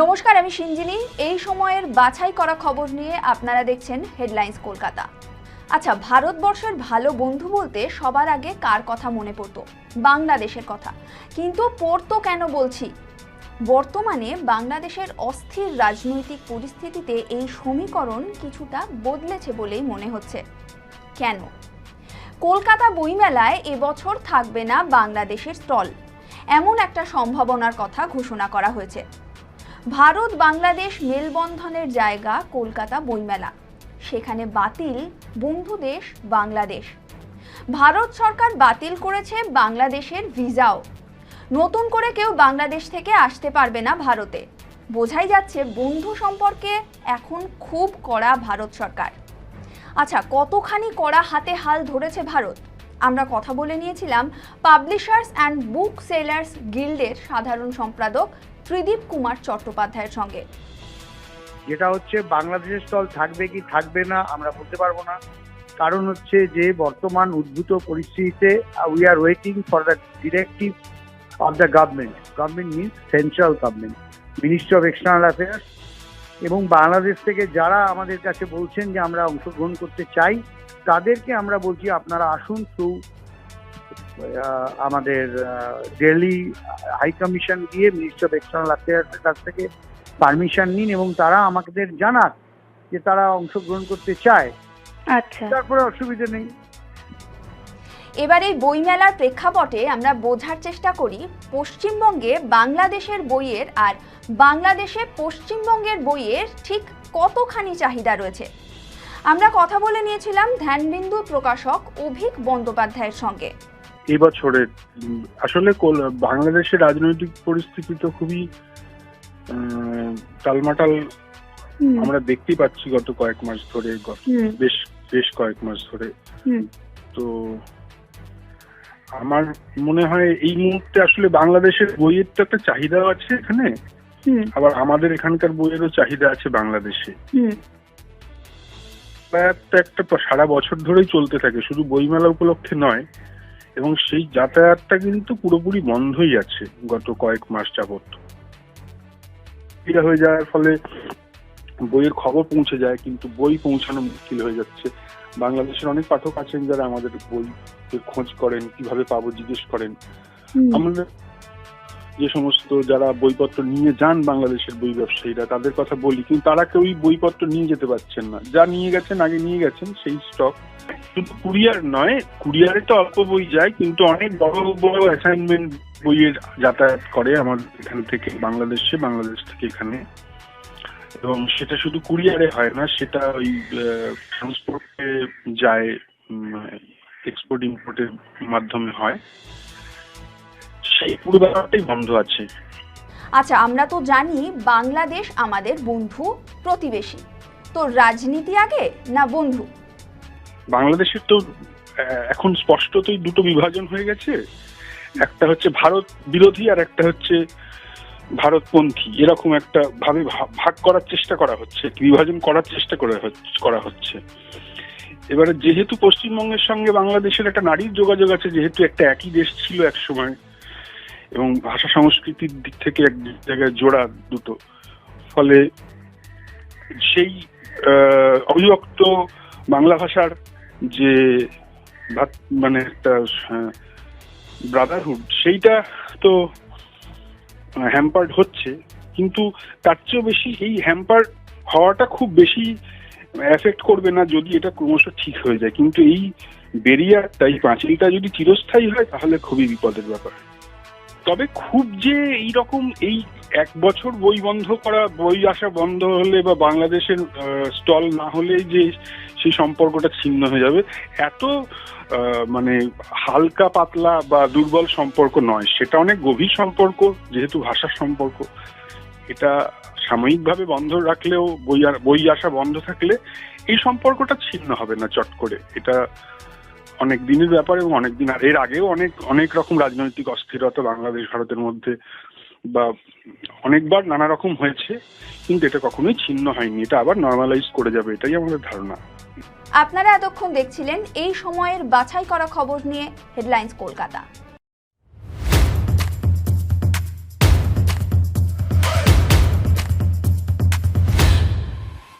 নমস্কার, আমি সিঞ্জিনী। এই সময়ের বাছাই করা খবর নিয়ে আপনারা দেখছেন হেডলাইন্স কলকাতা। আচ্ছা ভারতবর্ষের ভালো বন্ধু বলতে সবার আগে কার কথা মনে পড়তো? বাংলাদেশের কথা। কিন্তু পড়তো কেন বলছি? বর্তমানে বাংলাদেশের অস্থির রাজনৈতিক পরিস্থিতিতে এই সমীকরণ কিছুটা বদলেছে বলেই মনে হচ্ছে। কেন? কলকাতা বইমেলায় এবছর থাকবে না বাংলাদেশের স্টল। এমন একটা সম্ভাবনার কথা ঘোষণা করা হয়েছে। ভারত বাংলাদেশ মেলবন্ধনের জায়গা কলকাতা বইমেলা। সেখানে বাতিল বন্ধু দেশ বাংলাদেশ। ভারত সরকার বাতিল করেছে বাংলাদেশের ভিসাও। নতুন করে কেউ বাংলাদেশ থেকে আসতে পারবে না ভারতে। বোঝাই যাচ্ছে বন্ধু সম্পর্কে এখন খুব কড়া ভারত সরকার। আচ্ছা কতখানি কড়া হাতে হাল ধরেছে ভারত? আমরা কথা বলে নিয়েছিলাম পাবলিশার্স অ্যান্ড বুক সেলার্স গিল্ডের সাধারণ সম্পাদক ত্রিদীপ কুমার চট্টোপাধ্যায়ের সঙ্গে। যেটা হচ্ছে, বাংলাদেশের স্টল থাকবে কি থাকবে না আমরা বলতে পারব না। কারণ হচ্ছে যে, বর্তমান উদ্ভূত পরিস্থিতিতে we are waiting for the directive of the government government means central government ministry of external affairs এবং বাংলাদেশ থেকে যারা আমাদের কাছে বলছেন যে আমরা অংশগ্রহণ করতে চাই তাদেরকে আমরা বলছি আপনারা আসুন থ্রু আমাদের দিল্লি হাই কমিশন দিয়ে মিনিস্ট্রি অফ এক্সটার্নাল অ্যাফেয়ার্সের কাছ থেকে পারমিশন নিন এবং তারা আমাদের জানাক যে তারা অংশগ্রহণ করতে চায়। আচ্ছা। তারপরে অসুবিধা নেই। এবার এই বইমেলার প্রেক্ষাপটে আমরা বোঝার চেষ্টা করি পশ্চিমবঙ্গে বাংলাদেশের বইয়ের আর বাংলাদেশে পশ্চিমবঙ্গের বইয়ের ঠিক কতখানি চাহিদা রয়েছে? আমরা কথা বলে নিয়েছিলাম ধ্যানবিন্দু প্রকাশক অভিক বন্দ্যোপাধ্যায়ের সঙ্গে। এবছরের আসলে বাংলাদেশের রাজনৈতিক পরিস্থিতি তো খুবই টালমাটাল আমরা দেখতেই পাচ্ছি গত কয়েক মাস ধরে বেশ বেশ কয়েক মাস ধরে। হুম, তো আমার মনে হয় এই মুহূর্তে আসলে বাংলাদেশের বইয়ের তো একটা চাহিদাও আছে এখানে। আবার আমাদের এখানকার বইয়েরও চাহিদা আছে বাংলাদেশে। হুম, যাতায়াতটা একটা সারা বছর ধরেই চলতে থাকে শুধু বইমেলা উপলক্ষে নয় এবং সেই যাতায়াতটা কিন্তু পুরোপুরি বন্ধই আছে গত কয়েক মাস যাবত হয়ে যাওয়ার ফলে বইয়ের খবর পৌঁছে যায় কিন্তু বই পৌঁছানো মুশকিল হয়ে যাচ্ছে। বাংলাদেশের অনেক পাঠক আছেন যারা আমাদের বই খোঁজ করেন কীভাবে পাবো জিজ্ঞেস করেন। আমরা যে সমস্ত যারা বইপত্র নিয়ে যান বাংলাদেশের বই ব্যবসায়ীরা, তাদের কথা বলি, কিন্তু তারা কেউই বইপত্র নিয়ে যেতে পারছেন না। যা নিয়ে গেছেন, আগে নিয়ে গেছেন, সেই স্টক শুধু কুরিয়ার নয়, কুরিয়ারে তো অল্প বই যায়, কিন্তু অনেক বড় বড় অ্যাসাইনমেন্ট বইয়ের যাতায়াত করে আমার এখান থেকে, বাংলাদেশে, বাংলাদেশ থেকে এখানে। এবং সেটা শুধু কুরিয়ারে হয় না, সেটা ওই ট্রান্সপোর্টে যায় এক্সপোর্ট ইম্পোর্টের মাধ্যমে হয়। সেই পুরো ব্যাপারটাই বন্ধ আছে। আচ্ছা আমরা তো জানি বাংলাদেশ আমাদের বন্ধু প্রতিবেশী। তো রাজনীতি আগে না বন্ধু? বাংলাদেশের তো এখন স্পষ্টতই দুটো বিভাজন হয়ে গেছে। একটা হচ্ছে ভারত বিরোধী আর একটা হচ্ছে ভারতপন্থী। এরকম একটা ভাবে ভাগ করার চেষ্টা করা হচ্ছে বিভাজন করার চেষ্টা করে হচ্ছে- করা হচ্ছে। এবারে যেহেতু পশ্চিমবঙ্গের সঙ্গে বাংলাদেশের একটা নারীর যোগাযোগ আছে যেহেতু একটা একই দেশ ছিল এক সময় এবং ভাষা সংস্কৃতির দিক থেকে এক জায়গায় জোড়া দুটো। ফলে সেই অবিভক্ত বাংলা ভাষার যে মানে একটা ব্রাদারহুড সেইটা তো হ্যাম্পার্ড হচ্ছে। কিন্তু তার চেয়েও বেশি এই হ্যাম্পার্ড হওয়াটা খুব বেশি এফেক্ট করবে না যদি এটা ক্রমশ ঠিক হয়ে যায়। কিন্তু এই বেরিয়ারটা এই পাঁচিলটা যদি চিরস্থায়ী হয়, তাহলে খুবই বিপদের ব্যাপার। তবে খুব যে এইরকম এই এক বছর বই বন্ধ করা, বই আসা বন্ধ হলে বা বাংলাদেশের স্টল না হলে যে সেই সম্পর্কটা ছিন্ন হয়ে যাবে, এত মানে হালকা পাতলা বা দুর্বল সম্পর্ক নয়। সেটা অনেক গভীর সম্পর্ক, যেহেতু ভাষার সম্পর্ক। এটা সাময়িকভাবে বন্ধ রাখলেও বই বই আসা বন্ধ থাকলে এই সম্পর্কটা ছিন্ন হবে না চট করে। এটা অনেক দিনের ব্যাপার এবং অনেক দিন আর এর আগেও অনেক অনেক রকম রাজনৈতিক অস্থিরতা বাংলাদেশ, ভারতের মধ্যে বা অনেকবার নানা রকম হয়েছে, কিন্তু এটা কখনোই ছিন্ন হয়নি। এটা আবার নর্মালাইজ করে যাবে, এটাই আমাদের ধারণা। আপনারা এতক্ষণ দেখছিলেন এই সময়ের বাছাই করা খবর নিয়ে হেডলাইন্স কলকাতা।